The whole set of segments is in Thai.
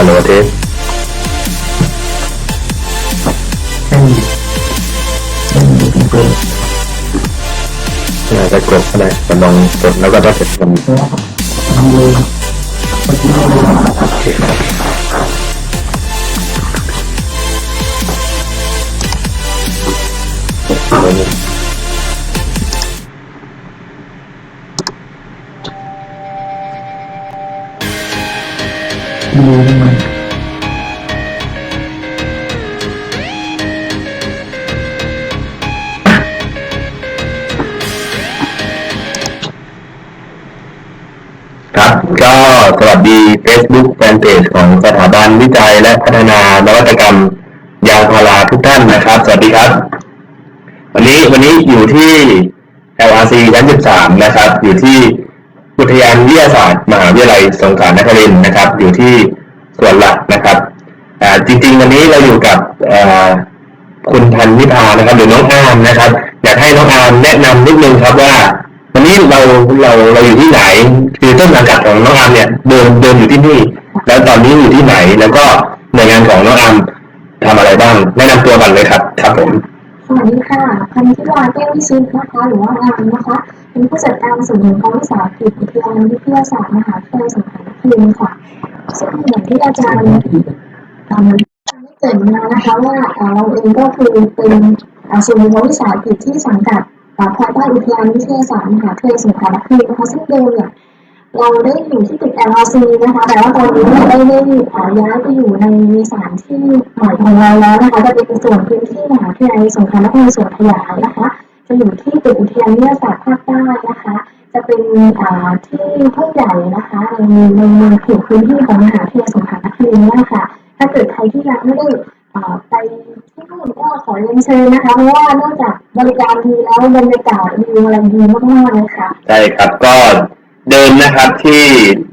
ฮัลโหลเทสไม่มีไม่มีเป็นเกินน่าจะกดก็ได้แต่ลองกดแล้วก็ถ้าเสร็จมันทำเลยเมื่อกี้ ดูโอเคครับดูทำไมครับก็สวัสดี Facebook Fanpage ของสถาบันวิจัยและพัฒนานวัตกรรมยางพาราทุกท่านนะครับ สวัสดีครับ วันนี้วันนี้อยู่ที่ LRC ชั้น13 นะครับ อยู่ที่ อุทยานวิทยาศาสตร์มหาวิทยาลัยสงขลานครินทร์นะครับ อยู่ที่สวนหลักนะครับจริงๆวันนี้เราอยู่กับคุณพันนิพานะครับ หรือน้องอามนะครับอยากให้น้องอามแนะนำนิดนึงครับว่า วันนี้เราเราเราอยู่ที่ไหน คือต้นสังกัดของน้องอามเนี่ยเดิมเดิมอยู่ที่นี่ แล้วตอนนี้อยู่ที่ไหน แล้วก็หน่วยงานของน้องอามทำอะไรบ้าง แนะนำตัวก่อนเลยครับ ครับผมสวัสดีค่ะพันธิวาแก้ววิชิตนะคะหรือว่างานนะคะ เป็นผู้จัดการศูนย์ของวิสาหกิจอุทยานวิทยาศาสตร์มหาวิทยาลัยสงขลานครินทร์ค่ะซึ่งอย่างที่อาจารย์เอ่อได้เกิดมานะคะว่าเราเองก็คือเป็นศูนย์ของวิสาหกิจที่สังกัดเอ่อภายใต้อุทยานวิทยาศาสตร์มหาวิทยาลัยสงขลานครินทร์นะคะซึ่งเดิมเนี่ยเราได้อยู่ที่ตึก LRC นะคะแต่ว่าตอนนี้เนี่ยได้ได้เอ่อย้ายไปอยู่ในสถานที่ใหม่ของเราแล้วนะคะจะเป็นส่วนพื้นที่มหาวิทยาลัยสงขลานครินทร์ส่วนขยายนะคะ จะอยู่ที่ตึกอุทยานวิทยาศาสตร์ภาคใต้นะคะ จะเป็นอ่าที่ทุ่งใหญ่นะคะในในในเขตพื้นที่ของมหาวิทยาลัยสงขลานครินทร์เนี่ยค่ะ ถ้าเกิดใครที่ยังไม่ได้ไปที่นู่นก็ขอเรียนเชิญนะคะเพราะว่านอกจากบริการดีแล้วบรรยากาศวิวอะไรดีมากๆเลยค่ะใช่ครับก็เดิมนะครับที่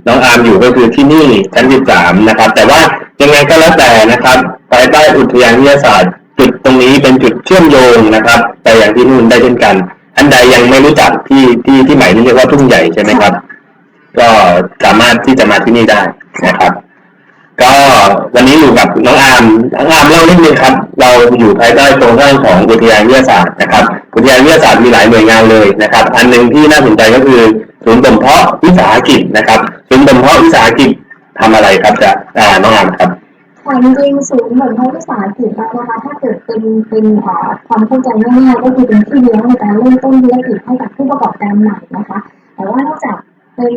น้องอาร์มอยู่ก็คือที่นี่ชั้น 13 นะครับ แต่ว่ายังไงก็แล้วแต่นะครับภายใต้อุทยานวิทยาศาสตร์ จุดตรงนี้เป็นจุดเชื่อมโยงนะครับ ไปอย่างที่นู่นได้เช่นกัน อันใดยังไม่รู้จักที่ที่ที่ใหม่นี่เรียกว่าทุ่งใหญ่ใช่ไหมครับ ก็สามารถที่จะมาที่นี่ได้นะครับ ก็วันนี้อยู่กับน้องอาร์มน้องอาร์มเล่านิดนึงครับ เราอยู่ภายใต้โครงสร้างของอุทยานวิทยาศาสตร์นะครับอุทยานวิทยาศาสตร์มีหลายหน่วยงานเลยนะครับ อันหนึ่งที่น่าสนใจก็คือศูนย์บ่มเพาะวิสาหกิจนะครับศูนย์บ่มเพาะวิสาหกิจทำอะไรครับจะอ่าน้องอาร์มครับ ค่ะจริงๆศูนย์เหมือนของวิสาหกิจเรานะคะถ้าเกิดเป็นเป็นความเข้าใจง่ายๆก็คือเป็นที่เลี้ยงในการเริ่มต้นธุรกิจให้กับผู้ประกอบการใหม่นะคะ แต่ว่านอกจากเป็น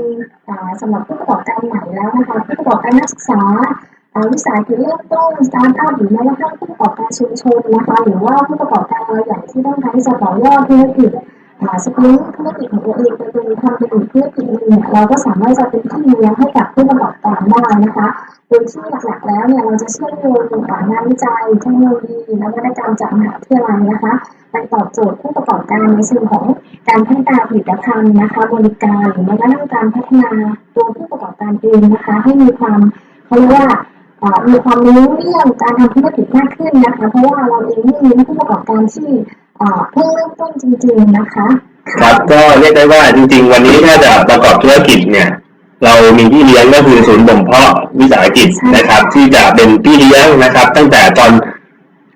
อ่าสำหรับผู้ประกอบการใหม่แล้วนะคะผู้ประกอบการนักศึกษาวิสาหกิจเริ่มต้นสตาร์ทอัพหรือแม้กระทั่งผู้ประกอบการชุมชนนะคะหรือว่าผู้ประกอบการรายใหญ่ที่ต้องการที่จะต่อยอดธุรกิจ สปริงธุรกิจของตัวเองเป็นทำเป็นอีกธุรกิจหนึ่งเนี่ยเราก็สามารถจะเป็นที่เลี้ยงให้กับผู้ประกอบการได้นะคะโดยที่หลักๆแล้วเนี่ยเราจะเชื่อมโยงกับงานวิจัยเทคโนโลยีนวัตกรรมจากมหาวิทยาลัยนะคะไปตอบโจทย์ผู้ประกอบการในเชิงของการพัฒนาผลิตภัณฑ์นะคะ บริการหรือแม้กระทั่งการพัฒนาตัวผู้ประกอบการเองนะคะ ให้มีความเขาเรียกว่า มีความรู้เรื่องการทำธุรกิจมากขึ้นนะคะ เพราะว่าเราเองนี่มีผู้ประกอบการที่เอ่อเพิ่งเริ่มต้นจริง ๆนะคะ ครับก็เรียกได้ว่าจริง ๆ วันนี้ถ้าจะประกอบธุรกิจเนี่ย เรามีพี่เลี้ยงก็คือศูนย์บ่มเพาะวิสาหกิจนะครับ ที่จะเป็นพี่เลี้ยงนะครับ ตั้งแต่ตอน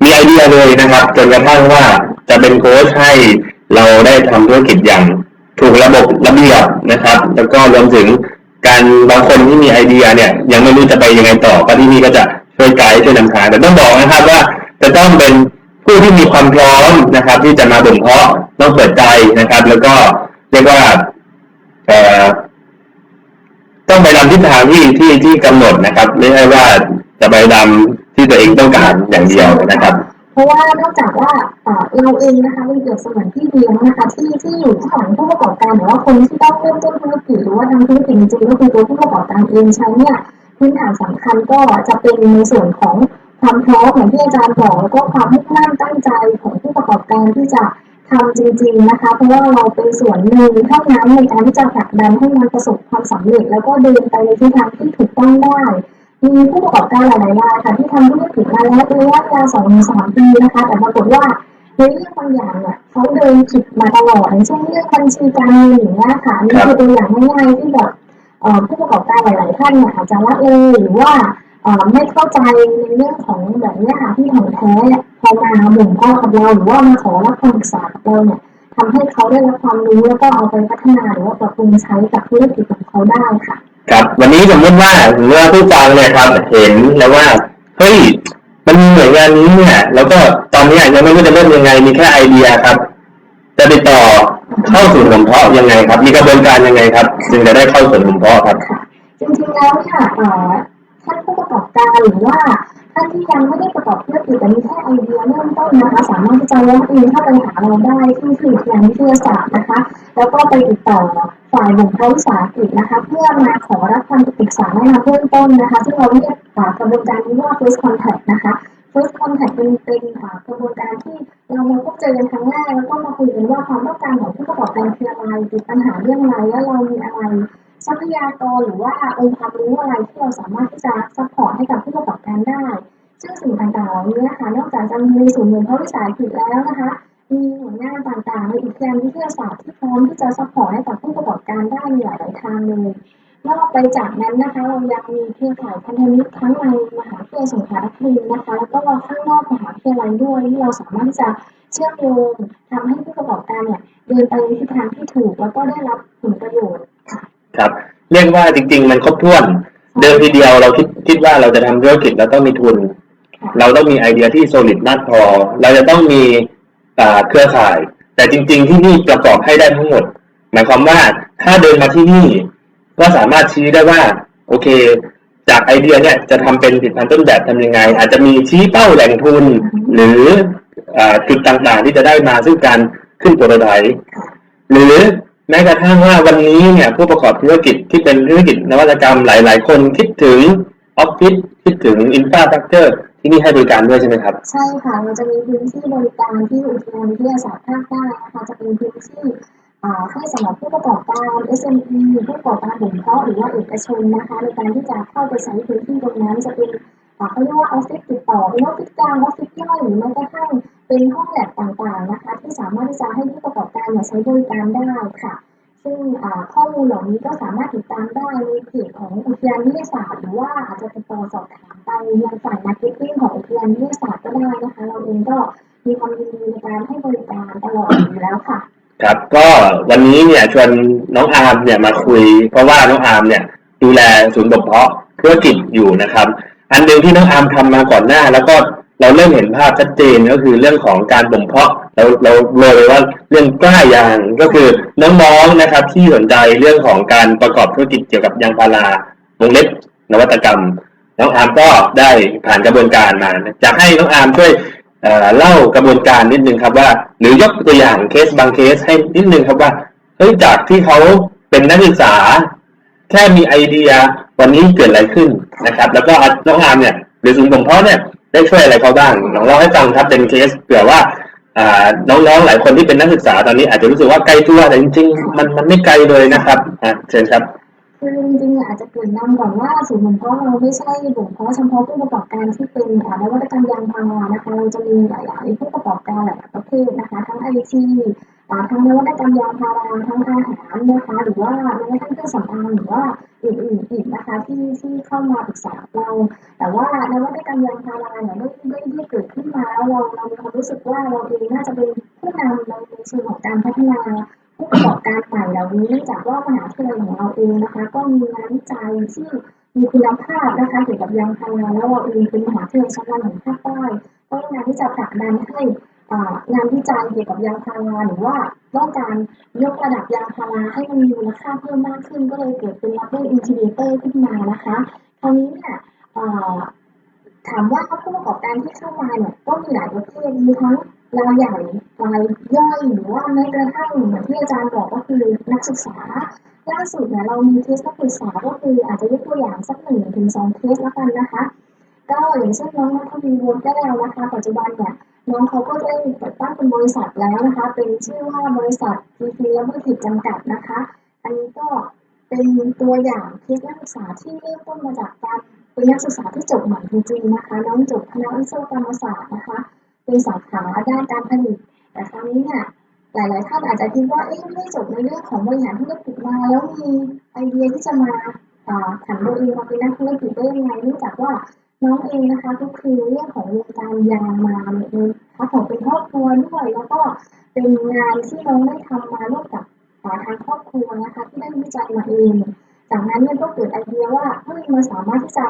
มีไอเดียเลยนะครับ จนกระทั่งว่าจะเป็นโค้ชให้เราได้ทำธุรกิจอย่างถูกระบบระเบียบนะครับ แล้วก็รวมถึง การบางคนที่มีไอเดียเนี่ย ยังไม่รู้จะไปยังไงต่อก็ที่นี่ก็จะช่วยไกด์ช่วยนำทางแต่ต้องบอกนะครับว่าจะต้องเป็นผู้ที่มีความพร้อมนะครับ ที่จะมาบ่มเพาะต้องเปิดใจนะครับ แล้วก็เรียกว่าต้องไปตามทิศทางที่ที่ที่กำหนดนะครับ ไม่ใช่ว่าจะไปตามที่ตัวเองต้องการอย่างเดียวนะครับ เพราะว่านอกจากว่าเอ่อเราเองนะคะเป็นเกี่ยวสมือนพี่เลี้ยงนะคะที่ที่อยู่ข้างหลังผู้ประกอบการหรือว่าคนที่ต้องเริ่มต้นธุรกิจหรือว่าทำธุรกิจจริงๆก็คือตัวผู้ประกอบการเองใช้เนี่ยพื้นฐานสำคัญก็จะเป็นในส่วนของความพร้อมอย่างที่อาจารย์บอกแล้วก็ความมุ่งมั่นตั้งใจของผู้ประกอบการที่จะทำจริง ๆนะคะ เพราะว่าเราเป็นส่วนหนึ่งเท่านั้นในการที่จะผลักดันให้มันประสบความสำเร็จ แล้วก็เดินไปในทิศทางที่ถูกต้องได้ มีผู้ประกอบการหลายๆรายค่ะที่ทำธุรกิจมาแล้วระยะเวลาสองถึงสามปีนะคะ แต่ปรากฏว่าในเรื่องบางอย่างเนี่ยเขาเดินผิดมาตลอดอย่างเช่นเรื่องบัญชีการเงินอย่างเงี้ยค่ะนี่คือตัวอย่างง่ายๆที่แบบเอ่อผู้ประกอบการหลาย ๆ ท่านเนี่ยอาจจะละเลยหรือว่าเอ่อไม่เข้าใจในเรื่องของแบบเนี้ยค่ะที่ของแท้พอมาบ่มเพาะกับเราหรือว่ามาขอรับคำปรึกษากับเราเนี่ยทำให้เขาได้รับความรู้แล้วก็เอาไปพัฒนาหรือว่าปรับปรุงใช้กับธุรกิจของเขาได้ค่ะ ครับวันนี้สมมติว่าหรือว่าผู้ฟังเนี่ยครับเห็นแล้วว่าเฮ้ยมันมีหน่วยงานนี้เนี่ยแล้วก็ตอนนี้ยังไม่รู้จะเริ่มยังไงมีแค่ไอเดียครับ จะติดต่อเข้าสู่สมเพาะยังไงครับ มีกระบวนการยังไงครับจึงจะได้เข้าสู่สมเพาะครับจริงๆแล้วค่ะ ท่านผู้ประกอบการหรือว่าท่านที่ยังไม่ได้ประกอบธุรกิจแต่มีแค่ไอเดียเริ่มต้นนะคะ สามารถที่จะล็อกอินเข้าไปหาเราได้ที่สื่อทางวิทยาศาสตร์นะคะ แล้วก็ไปติดต่อฝ่ายบ่มเพาะวิสาหกิจนะคะ เพื่อมาขอรับคำปรึกษาแนะนำเบื้องต้นนะคะ ซึ่งเราเรียกกระบวนการนี้ว่า first contact นะคะ first contact เป็นเป็นกระบวนการที่เรามาพบเจอกันครั้งแรกแล้วก็มาคุยกันว่าความต้องการของผู้ประกอบการคืออะไรติดปัญหาเรื่องอะไรแล้วเรามีอะไร ทรัพยากรหรือว่าองค์ความรู้อะไรที่เราสามารถที่จะซัพพอร์ตให้กับผู้ประกอบการได้ ซึ่งสิ่งต่างๆเหล่านี้นะคะนอกจากจะมีในศูนย์เรียนรู้วิสาหกิจแล้วนะคะมีหน่วยงานต่างๆในอุทยานวิทยาศาสตร์ที่พร้อมที่จะซัพพอร์ตให้กับผู้ประกอบการได้ในหลายๆทางเลยนอกไปจากนั้นนะคะ เรายังมีเครือข่ายพันธมิตรทั้งในมหาวิทยาลัยสงขลานครินทร์นะคะแล้วก็ข้างนอกมหาวิทยาลัยด้วยที่เราสามารถที่จะเชื่อมโยงทำให้ผู้ประกอบการเนี่ยเดินไปในทิศทางที่ถูก แล้วก็ได้รับผลประโยชน์ ครับ เรียกว่าจริง ๆ มันครบถ้วน เดิมทีเดียวเราคิดคิดว่าเราจะทำธุรกิจเราต้องมีทุน เราต้องมีไอเดียที่ solid มากพอ เราจะต้องมีอ่าเครือข่าย แต่จริง ๆ ที่นี่ประกอบให้ได้ทั้งหมด หมายความว่าถ้าเดินมาที่นี่ ก็สามารถชี้ได้ว่า โอเค จากไอเดียเนี่ยจะทำเป็นผลิตภัณฑ์ต้นแบบทำยังไง อาจจะมีชี้เป้าแหล่งทุน หรืออ่าจุดต่างๆที่จะได้มาซึ่งการขึ้นโปรโตไทป์ หรือ แม้กระทั่งว่าวันนี้เนี่ยผู้ประกอบธุรกิจที่เป็นธุรกิจนวัตกรรมหลาย ๆ คนคิดถึงออฟฟิศคิดถึงอินฟราสตรักเจอร์ที่นี่ให้บริการด้วยใช่ไหมครับ ใช่ค่ะเราจะมีพื้นที่บริการที่อุทยานวิทยาศาสตร์ภาคใต้นะคะจะเป็นพื้นที่อ่าให้สำหรับผู้ประกอบการ SME ผู้ประกอบการบ่มเพาะหรือว่าเอกชนนะคะในการที่จะเข้าไปใช้พื้นที่ตรงนั้นจะเป็น อ่าเขาเรียกว่าออฟฟิศติดต่อเป็นออฟฟิศกลางออฟฟิศย่อยหรือแม้กระทั่งเป็นห้องแลบต่างๆนะคะ ที่สามารถที่จะให้ผู้ประกอบการใช้บริการได้ค่ะ ซึ่งข้อมูลเหล่านี้ก็สามารถติดตามได้ในเพจของอุทยานวิทยาศาสตร์หรือว่าอาจจะติดต่อสอบถามไปยังฝ่ายมาร์เก็ตติ้งของอุทยานวิทยาศาสตร์ก็ได้นะคะ เราเองก็มีความยินดีในการให้บริการตลอดอยู่แล้วค่ะครับก็วันนี้เนี่ยชวนน้องอาร์มเนี่ยมาคุย เพราะว่าน้องอาร์มเนี่ยดูแลศูนย์บ่มเพาะธุรกิจอยู่นะครับ อันหนึ่งที่น้องอาร์มทำมาก่อนหน้า แล้วก็เราเริ่มเห็นภาพชัดเจนก็คือเรื่องของการบ่มเพาะเราเราเลยว่าเรื่องกล้ายางก็คือน้องๆนะครับ ที่สนใจเรื่องของการประกอบธุรกิจเกี่ยวกับยางพาราวงเล็บนวัตกรรม น้องอาร์มก็ได้ผ่านกระบวนการมาจะให้น้องอาร์มช่วยเอ่อเล่ากระบวนการนิดนึงครับว่า หรือยกตัวอย่างเคสบางเคสให้นิดนึงครับว่าเฮ้ยจากที่เขาเป็นนักศึกษา แค่มีไอเดียวันนี้เกิดอะไรขึ้นนะครับ แล้วก็น้องอาร์มเนี่ยหรือศูนย์บ่มเพาะเนี่ยได้ช่วยอะไรเขาบ้างลองเล่าให้ฟังครับเป็นเคสเผื่อว่าน้องๆหลายคนที่เป็นนักศึกษาตอนนี้อาจจะรู้สึกว่าไกลตัวแต่จริงๆ มันมันไม่ไกลเลยนะครับอะเชิญครับคือจริงๆอาจจะเกริ่นำก่อนว่าศูนย์บ่มเพาะเราไม่ใช่บ่มเพาะเฉพาะผู้ประกอบการที่เป็นอ่านวัตกรรมยางพารานะคะเราจะมีหลายๆผู้ประกอบการหลายประเภทนะคะ ทั้งไอที ทั้งนวัตกรรมยาพาราทั้งอาหารนะคะหรือว่าแม้กระทั่งเครื่องสำอางหรือว่าอื่นๆอีกนะคะที่ที่เข้ามาปรึกษาเรา แต่ว่านวัตกรรมยาพาราเนี่ยได้ได้ได้เกิดขึ้นมาแล้วเราเรามีความรู้สึกว่าเราเองน่าจะเป็นผู้นำในในเชิงของการพัฒนาผู้ประกอบการใหม่เหล่านี้เนื่องจากว่ามหาวิทยาลัยของเราเองนะคะ ก็มีงานวิจัยที่มีคุณภาพนะคะเกี่ยวกับยางพาราแล้วเราเองเป็นมหาวิทยาลัยชั้นนำของภาคใต้ก็พยายามที่จะผลักดันให้ งานวิจัยเกี่ยวกับยางพาราหรือว่าต้องการยกระดับยางพาราให้มันมีมูลค่าเพิ่มมากขึ้น ก็เลยเกิดเป็น Label Incubator ขึ้นมานะคะคราวนี้เนี่ยถามว่าผู้ประกอบการที่เข้ามาเนี่ยก็มีหลายประเภทมีทั้งรายใหญ่รายย่อยหรือว่าแม้กระทั่งเหมือนที่อาจารย์บอกก็คือนักศึกษาล่าสุดเนี่ยเรามีเคสนักศึกษาก็คืออาจจะยกตัวอย่างสักหนึ่งถึงสองเคสแล้วกันนะคะ ก็อย่างเช่นน้องนัทวีวงแก้วนะคะ ปัจจุบันเนี่ย น้องเขาก็ได้เปิดตั้งเป็นบริษัทแล้วนะคะ เป็นชื่อว่าบริษัท TP และบริษัทจำกัดนะคะ อันนี้ก็เป็นตัวอย่างเคสนักศึกษาที่เริ่มต้นมาจากการเป็นนักศึกษาที่จบใหม่จริงๆนะคะ น้องจบคณะวิศวกรรมศาสตร์นะคะเป็นสาขาด้านการผลิต แต่ครั้งนี้เนี่ยหลายๆท่านอาจจะคิดว่าเอ๊ะไม่ได้จบในเรื่องของบริหารธุรกิจมาแล้วมีไอเดียที่จะมาอ่าผันตัวเองมาเป็นนักธุรกิจได้ยังไงเนื่องจากว่า น้องเองนะคะก็คือเรื่องของวงการยางมาเนี่ยนะคะของเป็นครอบครัวด้วยแล้วก็เป็นงานที่น้องได้ทำมาร่วมกับอ่าทางครอบครัวนะคะที่ได้วิจัยมาเอง จากนั้นเนี่ยก็เกิดไอเดียว่าเฮ้ยมันสามารถที่จะ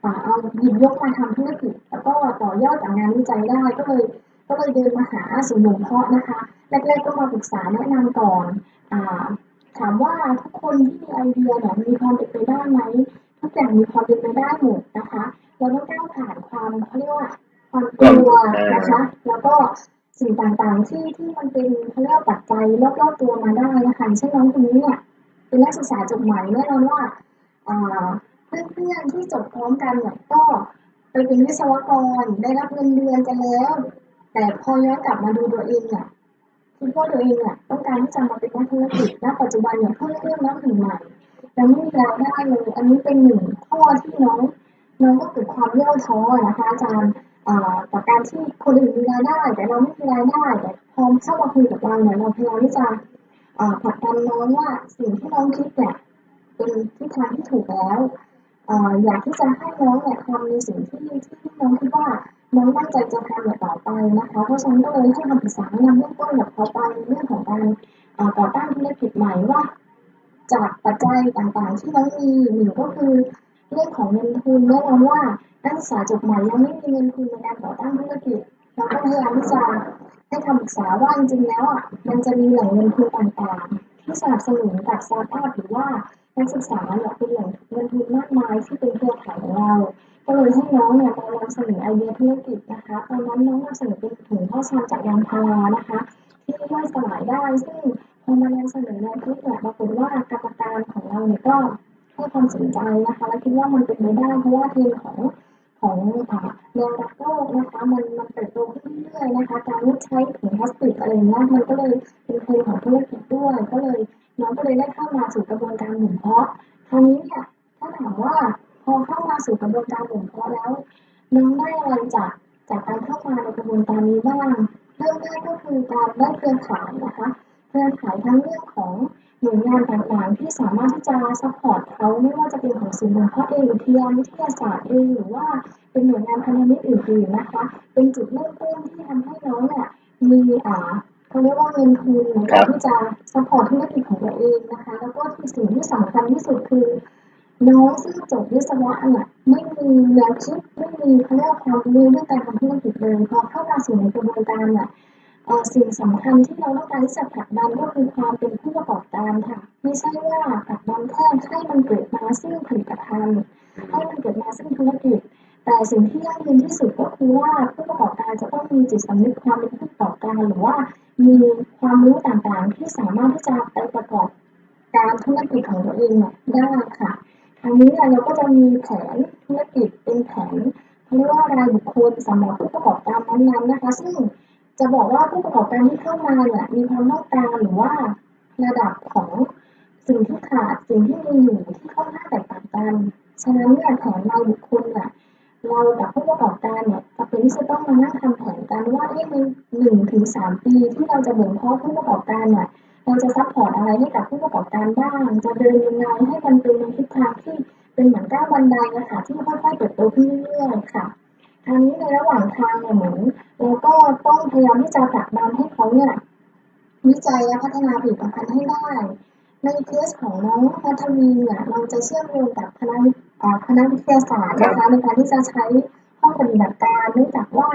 เอาหยิบยกมาทำธุรกิจแล้วก็ต่อยอดจากงานวิจัยได้ก็เลยก็เลยเดินมาหาศูนย์หลวงพ่อนะคะแรกๆก็มาปรึกษาแนะนำก่อนอถามว่าทุกคนที่มีไอเดียเนี่ยมีความเป็นไปได้ไหมทุกอย่างมีความเป็นไปได้หมดนะคะ เราต้องก้าวผ่านความเขาเรียกว่าความกลัวนะคะแล้วก็สิ่งต่างๆ ที่ที่มันเป็นเขาเรียกว่าปัจจัยรอบๆตัวมาได้นะคะเช่นน้องคนนี้เนี่ยเป็นนักศึกษาจบใหม่แน่นอนว่าอ่าเพื่อนๆที่จบพร้อมกันเนี่ยก็ไปเป็นวิศวกรได้รับเงินเดือนกันแล้ว แต่พอย้อนกลับมาดูตัวเองเนี่ยคิดว่าตัวเองเนี่ยต้องการที่จะมาเป็นนักธุรกิจณปัจจุบันเนี่ยเพิ่งเริ่มนับหนึ่งใหม่ยังไม่มีรายได้เลยอันนี้เป็นหนึ่งข้อที่น้อง น้องก็เกิดความย่อท้อนะคะอาจารย์อ่าต่อการที่คนอื่นมีรายได้ แต่เราไม่มีรายได้แต่พอเข้ามาคุยกับเราเนี่ยเราพยายามที่จะผลักดันน้องว่าสิ่งที่น้องคิดเนี่ยเป็นทิศทางที่ถูกแล้วออยากที่จะให้น้องเนี่ยทำในสิ่งที่ที่น้องคิดว่าน้องตั้งใจจะทำอย่างต่อไปนะคะ เพราะฉะนั้นก็เลยให้คำปรึกษาแนะนำเบื้องต้นกับเขาไปเรื่องของการอ่าก่อตั้งธุรกิจใหม่ว่าจากปัจจัยต่างๆ ที่น้องมีหนึ่งก็คือ เรื่องของเงินทุนแน่นอนว่านักศึกษาจบใหม่ยังไม่มีเงินทุนในการก่อตั้งธุรกิจเราก็พยายามที่จะให้คำปรึกษาว่าจริงๆแล้วอะมันจะมีแหล่งเงินทุนต่างๆ ที่สนับสนุนจากสตาร์ทอัพหรือว่านักศึกษาเนี่ยเป็นแหล่งเงินทุนมากมายที่เป็นเครือข่ายของเรา ก็เลยให้น้องเนี่ยไปนำเสนอไอเดียธุรกิจนะคะตอนนั้นน้องนำเสนอเป็นถุงข้าวชามจากยางพารานะคะที่ย่อยสลายได้ซึ่งพอมานำเสนอในคลิปเนี่ยปรากฏว่ากรรมการของเราเนี่ยก็ ให้ความสนใจนะคะและคิดว่ามันเป็นไปได้เพราะว่าเทรนด์ของของแนวรักโลกนะคะมันมันเติบโตขึ้นเรื่อยๆนะคะการใช้ถุงพลาสติกอะไรเงี้ยมันก็เลยเป็นเทรนของธุรกิจด้วยก็เลยน้องก็เลยได้เข้ามาสู่กระบวนการหมุนเพาะคราวนี้เนี่ยถ้าถามว่าพอเข้ามาสู่กระบวนการหมุนเพาะแล้วน้องได้อะไรจากจากการเข้ามาในกระบวนการนี้บ้างเริ่มแรกก็คือการได้เครือข่ายนะคะ เครือข่ายทั้งเรื่องของ หน่วยงานต่างๆ ที่สามารถที่จะซัพพอร์ตเขาไม่ว่าจะเป็นของศูนย์หลวงพ่อเองหรือพยาวิทยาศาสตร์เองหรือว่าเป็นหน่วยงานพันธมิตรอื่นๆนะคะ เป็นจุดเริ่มต้นที่ทำให้น้องเนี่ยมีอ่าเขาเรียกว่าเงินทุนในการที่จะซัพพอร์ตธุรกิจของตัวเองนะคะ แล้วก็ที่สิ่งที่สำคัญที่สุดคือน้องซึ่งจบวิศวะเนี่ยไม่มีแนวคิดไม่มีเขาเรียกว่าความรู้เรื่องการทำธุรกิจเลยพอเข้ามาสู่ในกระบวนการเนี่ยเอ่อ สิ่งสำคัญที่เราต้องการที่จะผลักดันก็คือความเป็นผู้ประกอบการค่ะ ไม่ใช่ว่าผลักดันแค่ให้มันเกิดมาซึ่งผลิตภัณฑ์ให้มันเกิดมาซึ่งธุรกิจ แต่สิ่งที่ยั่งยืนที่สุดก็คือว่าผู้ประกอบการจะต้องมีจิตสำนึกความเป็นผู้ประกอบการหรือว่า มีความรู้ต่างๆ ที่สามารถที่จะไปประกอบการธุรกิจของตัวเองเนี่ยได้ค่ะทางนี้เนี่ยเราก็จะมีแผนธุรกิจเป็นแผนเขาเรียกว่ารายบุคคลสำหรับผู้ประกอบการนั้นๆนะคะ ซึ่ง จะบอกว่าผู้ประกอบการที่เข้ามาเนี่ยมีความต้องการหรือว่าระดับของสิ่งที่ขาดสิ่งที่มีอยู่ที่ค่อนข้างแตกต่างกัน ฉะนั้นเนี่ยแผนรายบุคคลเนี่ยเรากับผู้ประกอบการเนี่ยจะเป็นที่จะต้องมานั่งทำแผนกันว่าในหนึ่งถึงสามปีที่เราจะบ่มเพาะผู้ประกอบการเนี่ยเราจะซัพพอร์ตอะไรให้กับผู้ประกอบการบ้าง จะเดินยังไงให้มันเป็นในทิศทางที่เป็นเหมือนก้าวบันไดนะคะที่ค่อยๆเติบโตขึ้นเรื่อยๆค่ะ ทางนี้ในระหว่างทางเนี่ยเหมือนเราก็ต้องพยายามที่จะผลักดันให้เขาเนี่ยวิจัยและพัฒนาผลิตภัณฑ์ให้ได้ ในเคสของน้องนัทวีเนี่ยเราจะเชื่อมโยงกับคณะวิอ่าคณะวิทยาศาสตร์นะคะในการที่จะใช้ห้องปฏิบัติการเนื่องจากว่า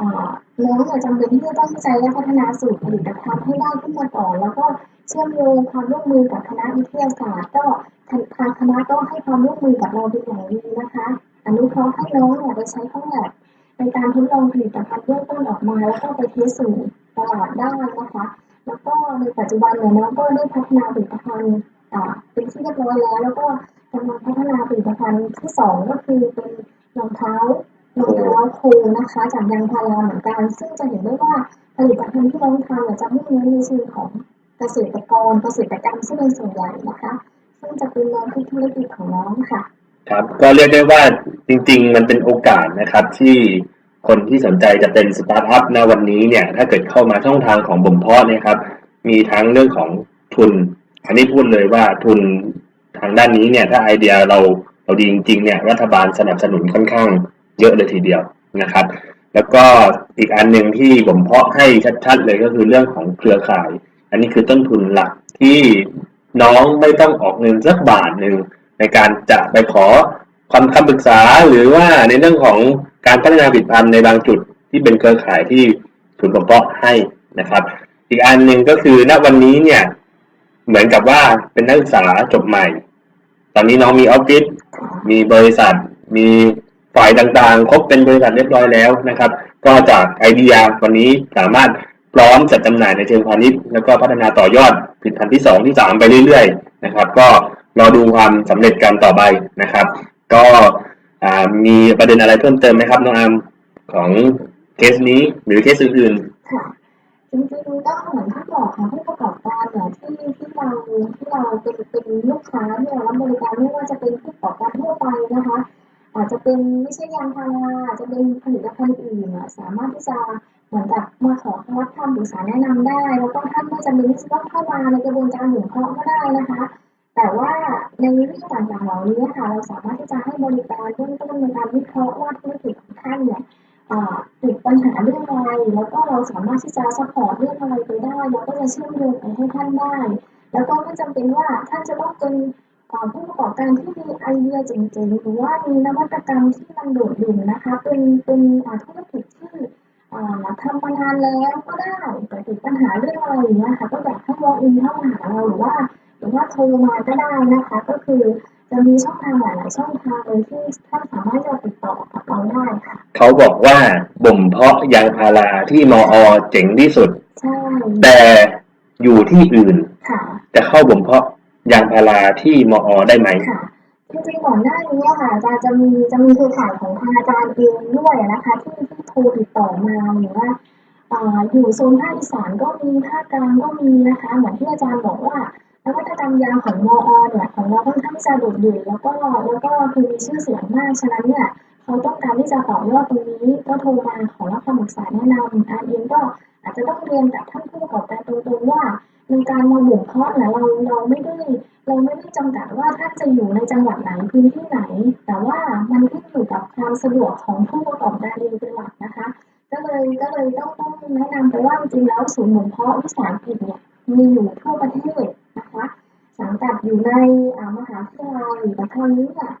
อ่าน้องเนี่ยจำเป็นที่จะต้องวิจัยและพัฒนาสูตรผลิตภัณฑ์ให้ได้ขึ้นมาก่อน แล้วก็เชื่อมโยงความร่วมมือกับคณะวิทยาศาสตร์ ก็ทางทางคณะก็ให้ความร่วมมือกับเราเป็นอย่างดีนะคะ อนุเคราะห์ให้น้องเนี่ยไปใช้ห้องแลบในการทดลองผลิตภัณฑ์เบื้องต้นออกมาแล้วก็ไปเทสสู่ตลาดได้นะคะ แล้วก็ในปัจจุบันเนี่ยน้องก็ได้พัฒนาผลิตภัณฑ์เป็นที่เรียบร้อยแล้ว แล้วก็กำลังพัฒนาผลิตภัณฑ์ที่สองก็คือเป็นรองเท้ารองเท้าโคนะคะจากยางพาราเหมือนกัน ซึ่งจะเห็นได้ว่าผลิตภัณฑ์ที่น้องทำจะมุ่งเน้นในเชิงของเกษตรกรเกษตรกรรมซึ่งเป็นส่วนใหญ่นะคะ ซึ่งจะเป็นแนวคิดธุรกิจของน้องค่ะ ครับ ก็เรียกได้ว่าจริง ๆ มันเป็นโอกาสนะครับ ที่คนที่สนใจจะเป็นสตาร์ทอัพณวันนี้เนี่ย ถ้าเกิดเข้ามาช่องทางของบ่มเพาะนะครับ มีทั้งเรื่องของทุน อันนี้พูดเลยว่าทุนทางด้านนี้เนี่ย ถ้าไอเดียเราเราดีจริง ๆ เนี่ย รัฐบาลสนับสนุนค่อนข้างเยอะเลยทีเดียวนะครับ แล้วก็อีกอันหนึ่งที่ผมเพาะให้ชัดๆเลยก็คือเรื่องของเครือข่าย อันนี้คือต้นทุนหลักที่น้องไม่ต้องออกเงินสักบาทหนึ่ง ในการจะไปขอความคำปรึกษาหรือว่าในเรื่องของการพัฒนาผลิตภัณฑ์ในบางจุดที่เป็นเครือข่ายที่ศูนย์ผมเพาะให้นะครับ อีกอันหนึ่งก็คือณวันนี้เนี่ยเหมือนกับว่าเป็นนักศึกษาจบใหม่ ตอนนี้น้องมีออฟฟิศมีบริษัท มีฝ่ายต่างๆ ครบเป็นบริษัทเรียบร้อยแล้วนะครับ ก็จากไอเดียวันนี้สามารถพร้อมจัดจำหน่ายในเชิงพาณิชย์แล้วก็พัฒนาต่อยอดผลิตภัณฑ์ที่สองที่สามไปเรื่อยๆ นะครับ ก็ รอดูความสำเร็จกันต่อไปนะครับ ก็มีประเด็นอะไรเพิ่มเติมไหมครับน้องอามของเคสนี้หรือเคสอื่นค่ะจริงๆก็เหมือนที่บอกค่ะผู้ประกอบการเนี่ยที่ที่เราที่เราเป็นเป็นลูกค้าที่เรารับบริการไม่ว่าจะเป็นผู้ประกอบการทั่วไปนะคะ อาจจะเป็นไม่ใช่ยางพาราอาจจะเป็นผลิตภัณฑ์อื่นสามารถที่จะเหมือนกับมาขอคำคำปรึกษาแนะนำได้ แล้วก็ท่านไม่จำเป็นที่จะต้องเข้ามาในกระบวนการหมุนเคราะห์ก็ได้นะคะ แต่ว่าในวิธีต่างๆเหล่านี้ค่ะเราสามารถที่จะให้บริการเบื้องต้นในการวิเคราะห์ว่าธุรกิจของท่านเนี่ยอ่าติดปัญหาเรื่องอะไร แล้วก็เราสามารถที่จะซัพพอร์ตเรื่องอะไรไปได้เราก็จะเชื่อมโยงไปให้ท่านได้ แล้วก็ไม่จำเป็นว่าท่านจะต้องเป็นอ่าผู้ประกอบการที่มีไอเดียเจ๋งๆ หรือว่ามีนวัตกรรมที่มันโดดเด่นนะคะ เป็นเป็นธุรกิจที่อ่าทำมานานแล้วก็ได้แต่ติดปัญหาเรื่องอะไรอย่างเงี้ยค่ะ ก็อยากให้ walk in เข้ามาหาเราหรือว่า รือว่าโทรมาก็ได้นะคะ ก็คือจะมีช่องทางหลายๆช่องทางเลยที่ท่านสามารถจะติดต่อกับเราได้ค่ะๆเขาบอกว่าบ่มเพาะยางพาราที่มอเจ๋งที่สุด ใช่ แต่อยู่ที่อื่น ค่ะ จะเข้าบ่มเพาะยางพาราที่มอได้ไหมค่ะจริงๆก่อนหน้านี้อะค่ะอาจารย์จะมีจะมีเครือข่ายของทางอาจารย์เองด้วยนะคะ ที่ที่โทรติดต่อมาหรือว่าอ่าอยู่โซนภาคอีสานก็มีภาคกลางก็มีนะคะ เหมือนที่อาจารย์บอกว่า นวัตกรรมยาของมอเนี่ยของเราค่อนข้างที่จะโดดเด่นแล้วก็แล้วก็คือมีชื่อเสียงมาก ฉะนั้นเนี่ยเขาต้องการที่จะต่อยอดตรงนี้ก็โทรมาขอรับคำปรึกษาแนะนำอาร์เองก็อาจจะต้องเรียนกับท่านผู้ประกอบการตรงๆว่าในการมาบ่มเพาะเนี่ยเราเราไม่ได้เราไม่ได้จำกัดว่าท่านจะอยู่ในจังหวัดไหนพื้นที่ไหน แต่ว่ามันขึ้นอยู่กับความสะดวกของผู้ประกอบการเองเป็นหลักนะคะ ก็เลยก็เลยต้องต้องแนะนำไปว่าจริงๆแล้วศูนย์บ่มเพาะวิสาหกิจเนี่ยมีอยู่ทั่วประเทศ สังกัดอยู่ในมหาวิทยาลัยแต่คราวนี้เนี่ย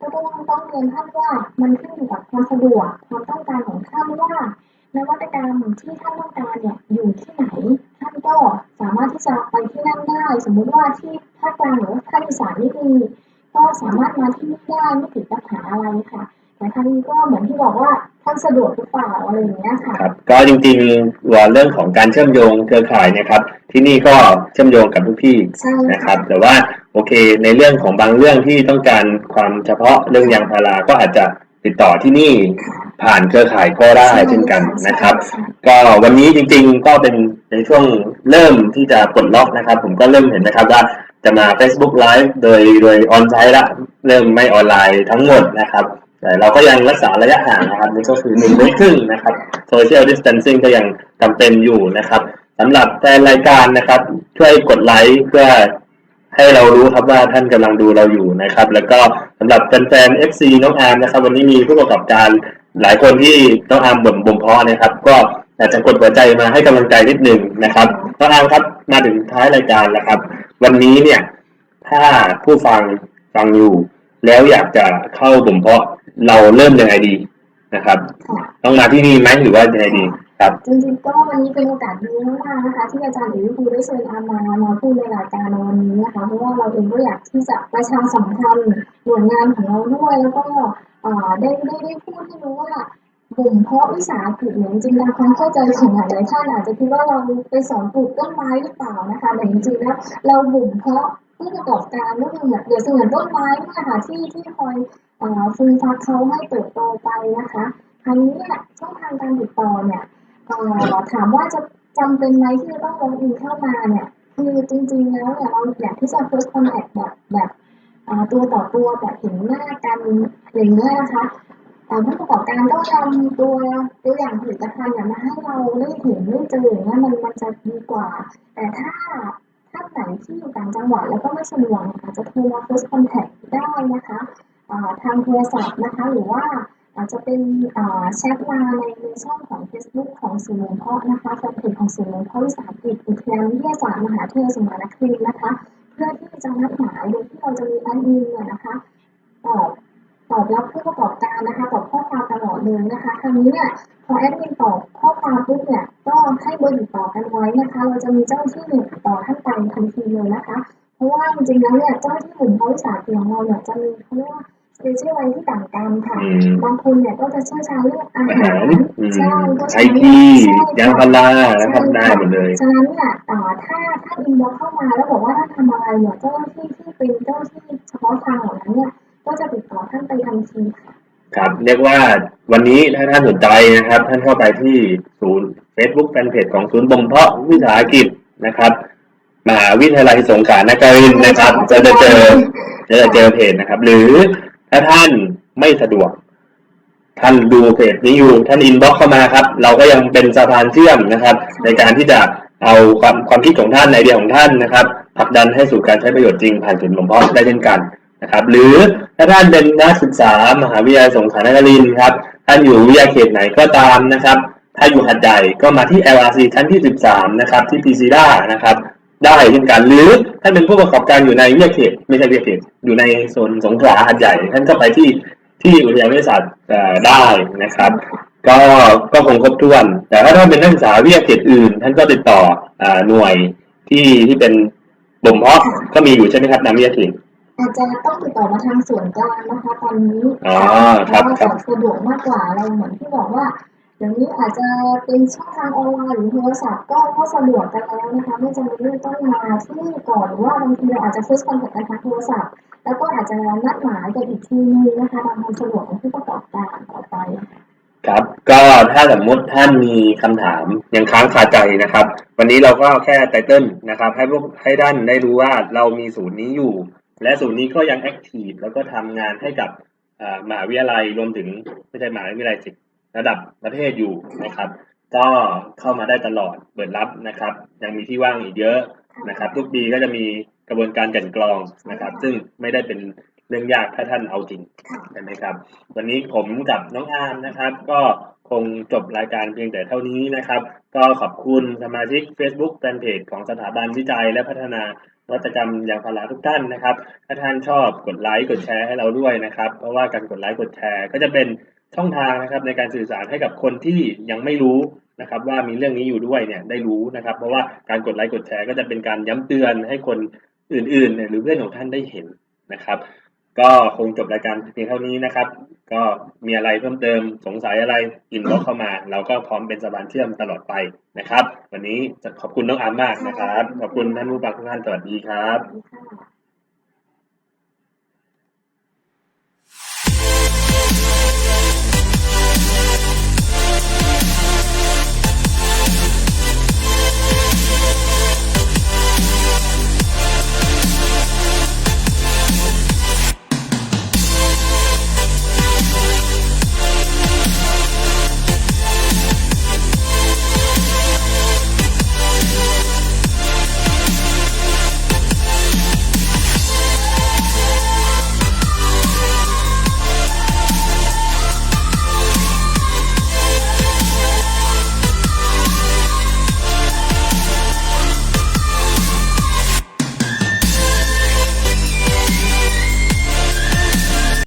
ก็ต้องต้องเรียนท่านว่ามันขึ้นอยู่กับความสะดวกความต้องการของท่านว่านวัตกรรมที่ท่านต้องการเนี่ยอยู่ที่ไหน ท่านก็สามารถที่จะไปที่นั่นได้ สมมุติว่าที่ภาคกลางหรือภาคอีสานไม่มีก็สามารถมาที่นี่ได้ไม่ติดปัญหาอะไรค่ะ แต่ทางนี้ก็เหมือนที่บอกว่าท่านสะดวกหรือเปล่าอะไรอย่างเงี้ยค่ะครับก็จริงๆว่าเรื่องของการเชื่อมโยงเครือข่ายเนะครับ ที่นี่ก็เชื่อมโยงกับทุกที่ใช่นะครับ แต่ว่าโอเค ในเรื่องของบางเรื่องที่ต้องการความเฉพาะเรื่องยางพาราก็อาจจะติดต่อที่นี่ผ่านเครือข่ายก็ได้เช่นกันนะครับใช่ก็วันนี้จริงๆก็เป็นในช่วงเริ่มที่จะปลดล็อกนะครับ ผมก็เริ่มเห็นนะครับว่าจะมา Facebook Live โดยโดยออนไซต์ละเริ่มไม่ออนไลน์ทั้งหมดนะครับ แต่เราก็ยังรักษาระยะห่างนะครับนี่ก็คือหนึ่งเมตรครึ่งนะครับ Social Distancing ก็ยังจำเป็นอยู่นะครับสำหรับแฟนรายการนะครับ ช่วยกดไลค์เพื่อให้เรารู้ครับว่าท่านกำลังดูเราอยู่นะครับ แล้วก็สำหรับแฟนๆ FC น้องอาร์มนะครับ วันนี้มีผู้ประกอบการหลายคนที่น้องอาร์มบ่มบ่มเพาะนะครับ ก็อยากจะกดหัวใจมาให้กำลังใจนิดหนึ่งนะครับน้องอาร์มครับมาถึงท้ายรายการแล้วครับ วันนี้เนี่ยถ้าผู้ฟังฟังอยู่ แล้วอยากจะเข้าบ่มเพาะ เราเริ่มยังไงดีนะครับค่ะต้องมาที่นี่ไหมหรือว่ายังไงดีครับจริงๆก็วันนี้เป็นโอกาสดีมากๆนะคะ ที่อาจารย์หรือครูได้เชิญอามามาพูดในรายการในวันนี้นะคะเพราะว่าเราเองก็อยากที่จะประชาสัมพันธ์หน่วยงานของเราด้วยแล้วก็เอ่อได้ได้ได้พูดให้รู้ว่า บ่มเพาะวิสาหกิจเนี่ยจริงๆตามความเข้าใจของหลายๆท่านอาจจะคิดว่าเราไปสอนปลูกต้นไม้หรือเปล่านะคะแต่จริงๆแล้วเราบุ่มเพาะผู้ประกอบการก็คือเหมือนเดี๋ยวเสมือนต้นไม้นี่ค่ะที่ที่คอยเอ่อฟูมฟักเขาให้เติบโตไปนะคะคราวนี้เนี่ยช่องทางการติดต่อเนี่ยถามว่าจะจำเป็นไหมที่จะต้องลงอินเข้ามาเนี่ยคือจริงๆแล้วเนี่ยเราอยากที่จะ first contact แบบแบบตัวต่อตัวแบบเห็นหน้ากันอย่างนี้ยนะคะ เออ่ผู้ประกอบการก็ทำตัวตัวอย่างผลิตภัณฑ์มาให้เราได้เห็นได้เจออย่างเงี้ยมันมันจะดีกว่า แต่ถ้าท่านไหนที่อยู่ต่างจังหวัดแล้วก็ไม่สะดวกอาจจะโทรมา first contact ได้นะคะทางโทรศัพท์นะคะหรือว่าอาจจะเป็นแชทมาในในช่องของ Facebook ของศูนย์หลวงพ่อนะคะแฟนเพจของศูนย์หลวงพ่อวิสาหกิจอุทยานวิทยาศาสตร์มหาวิทยาลัยสงขลานครินนะคะ เพื่อที่จะนัดหมายโดยที่เราจะมีแอดมินเนี่ยนะคะตอบ ตอบรับผู้ประกอบการนะคะตอบข้อความตลอดเลยนะคะคราวนี้เนี่ยพอแอดมินตอบข้อความปุ๊บเนี่ยก็ให้เบอร์ติดต่อกันไว้นะคะ เราจะมีเจ้าหน้าที่หนึ่งติดต่อท่านไปทันทีเลยนะคะ เพราะว่าจริงๆแล้วเนี่ยเจ้าหน้าที่กลุ่มบริษัทของเราเนี่ยจะมีเขาเรียกว่าสเปเชียลไว้ที่ต่างกันค่ะอืมบางคนเนี่ยก็จะเชี่ยวชาญเรื่องอาอาหาหารรอืมใช่ก็ไอใช้ทีใช่ยางพาค่ะรานะครับได้หมดเลยฉะนั้นเนี่ยอ่าถ้าถ้าอินบ็อกเข้ามาแล้วบอกว่าท่านทำอะไรเนี่ยเจ้าหน้าที่ที่เป็นเจ้าหน้าที่เฉพาะทางเหล่านั้นเนี่ย ก็จะติดต่อท่านไปทันทีค่ะครับเรียกว่าวันนี้ถ้าท่านสนใจนะครับ ท่านเข้าไปที่ศูนย์ Facebook แฟนเพจของศูนย์บ่มเพาะวิสาหกิจนะครับมหาวิทยาลัยสงขลานครินทร์นะครับ จะจะเจอจะจะเจอเพจนะครับ หรือถ้าท่านไม่สะดวก ท่านดูเพจนี้อยู่ท่านอินบ็อกเข้ามาครับ เราก็ยังเป็นสะพานเชื่อมนะครับ ในการที่จะเอาความความคิดของท่านไอเดียของท่านนะครับผลักดันให้สู่การใช้ประโยชน์จริงผ่านศูนย์บ่มเพาะได้เช่นกัน นะครับหรือถ้าท่านเป็นนักศึกษามหาวิทยาลัยสงขลานครินทร์ครับท่านอยู่วิทยาเขตไหนก็ตามนะครับ ถ้าอยู่หัดใหญ่ก็มาที่ LRC ชั้นที่ 13 นะครับ ที่ p c d a นะครับได้เช่นกันหรือท่านเป็นผู้ประกอบการอยู่ในวิทยาเขตไม่ใช่วิทยาเขตอยู่ในโซนสงขลาหัดใหญ่ ท่านก็ไปที่ที่อุทยานวิทยาศาสตร์ได้นะครับ ก็ก็คงครบถ้วน แต่ถ้าท่านเป็นนักศึกษาวิทยาเขตอื่น ท่านก็ติดต่ออหน่วยที่ที่เป็นบ่มเพาะก็มีอยู่ใช่ไหมครับนามวิทยาเขต อาจจะต้องติดต่อมาทางส่วนกลางนะคะ ตอนนี้อ๋อครับเพาะว่าครับจะสะดวกมากกว่าเราเหมือนที่บอกว่าเดี๋ยวนี้อาจจะเป็นช่องทางออนไลน์หรือโทรศัพท์ก็ก็สะดวกกันแล้วนะคะ ไม่จำเป็นต้องมาที่นี่ก่อนหรือว่าบางทีเราอาจจะเฟซคอนแทคกันทางโทรศัพท์ แล้วก็อาจจะนัดหมายกันอีกทีนึงนะคะตามความสะดวกของผู้ประกอบการต่อไปครับก็ถ้าสมมติท่านมีคำถามยังค้างคาใจนะครับ วันนี้เราก็แค่ไตเติ้ลนะครับ ให้พวกให้ท่านได้รู้ว่าเรามีศูนย์นี้อยู่ และศูนย์นี้ก็ยังแอคทีฟแล้วก็ทำงานให้กับมหาวิทยาลัยรวมถึงไม่ใช่มหาวิทยาลัยสิระดับประเทศอยู่นะครับ ก็เข้ามาได้ตลอดเปิดรับนะครับ ยังมีที่ว่างอีกเยอะนะครับ ทุกปีก็จะมีกระบวนการกันกรองนะครับ ซึ่งไม่ได้เป็นเรื่องยากถ้าท่านเอาจริงใช่ไหมครับ วันนี้ผมกับน้องอาร์มนะครับ ก็คงจบรายการเพียงแต่เท่านี้นะครับ ก็ขอบคุณสมาชิก Facebook แฟนเพจของสถาบันวิจัยและพัฒนา วัตกรรมยางพาราทุกท่านนะครับ ถ้าท่านชอบกดไลค์กดแชร์ให้เราด้วยนะครับ เพราะว่าการกดไลค์กดแชร์ ก็จะเป็นช่องทางนะครับในการสื่อสารให้กับคนที่ยังไม่รู้นะครับ ว่ามีเรื่องนี้อยู่ด้วยเนี่ยได้รู้นะครับ เพราะว่าการกดไลค์กดแชร์ก็จะเป็นการย้ำเตือนให้คนอื่นๆหรือเพื่อนของท่านได้เห็นนะครับ ก็คงจบรายการเพียงเท่านี้นะครับ ก็มีอะไรเพิ่มเติมสงสัยอะไรอินบ็อกเข้ามา เราก็พร้อมเป็นสะพานเชื่อมตลอดไปนะครับ วันนี้ขอบคุณน้องอาร์มมากนะครับ ขอบคุณท่านผู้ฟังทุกท่านสวัสดีครับ